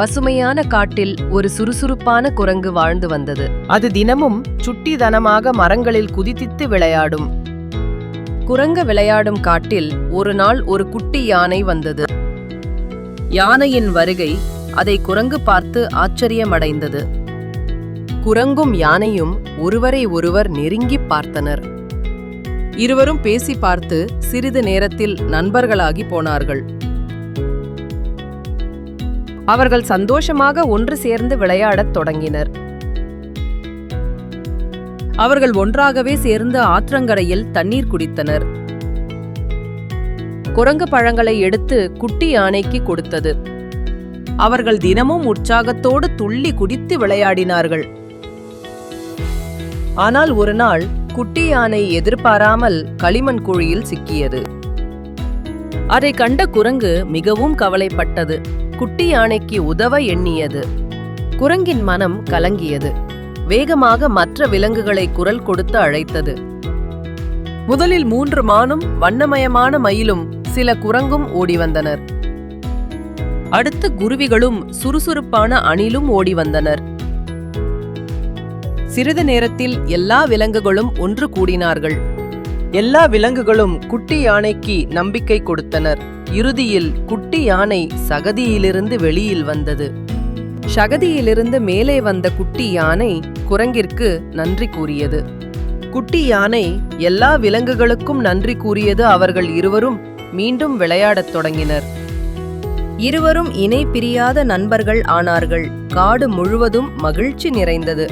பசுமையான காட்டில் ஒரு சுறுசுறுப்பான குரங்கு வாழ்ந்து வந்தது. அது தினமும் சுட்டிதனமாக மரங்களில் குதித்தித்து விளையாடும். குரங்கு விளையாடும் காட்டில் ஒரு நாள் ஒரு குட்டி யானை வந்தது. யானையின் வருகை அதை குரங்கு பார்த்து ஆச்சரியமடைந்தது. குரங்கும் யானையும் ஒருவரை ஒருவர் நெருங்கிப் பார்த்தனர். இருவரும் பேசி பார்த்து சிறிது நேரத்தில் நண்பர்களாகி போனார்கள். அவர்கள் சந்தோஷமாக ஒன்று சேர்ந்து விளையாடத் தொடங்கினர். அவர்கள் ஒன்றாகவே சேர்ந்து ஆற்றங்கரையில் தண்ணீர் குடித்தனர். குரங்கு பழங்களை எடுத்து குட்டி யானைக்கு கொடுத்தது. அவர்கள் தினமும் உற்சாகத்தோடு துள்ளி குடித்து விளையாடினார்கள். ஆனால் ஒரு நாள் குட்டி யானை எதிர்பாராமல் களிமண் குழியில் சிக்கியது. அதை கண்ட குரங்கு மிகவும் கவலைப்பட்டது. குட்டி யானைக்கு உதவ எண்ணியது. குரங்கின் மனம் கலங்கியது. வேகமாக மற்ற விலங்குகளை குரல் கொடுத்து அழைத்தது. முதலில் மூன்று மானும் வண்ணமயமான மயிலும் சில குரங்கும் ஓடி வந்தனர். அடுத்து குருவிகளும் சுறுசுறுப்பான அணிலும் ஓடி வந்தனர். சிறிது நேரத்தில் எல்லா விலங்குகளும் ஒன்று கூடினார்கள். எல்லா விலங்குகளும் குட்டி யானைக்கு நம்பிக்கை கொடுத்தனர். இறுதியில் குட்டி யானை சகதியிலிருந்து வெளியில் வந்தது. சகதியிலிருந்து மேலே வந்த குட்டி யானை குரங்கிற்கு நன்றி கூறியது. குட்டி யானை எல்லா விலங்குகளுக்கும் நன்றி கூறியது அவர்கள் இருவரும் மீண்டும் விளையாடத் தொடங்கினர். இருவரும் இணை பிரியாத நண்பர்கள் ஆனார்கள். காடு முழுவதும் மகிழ்ச்சி நிறைந்தது.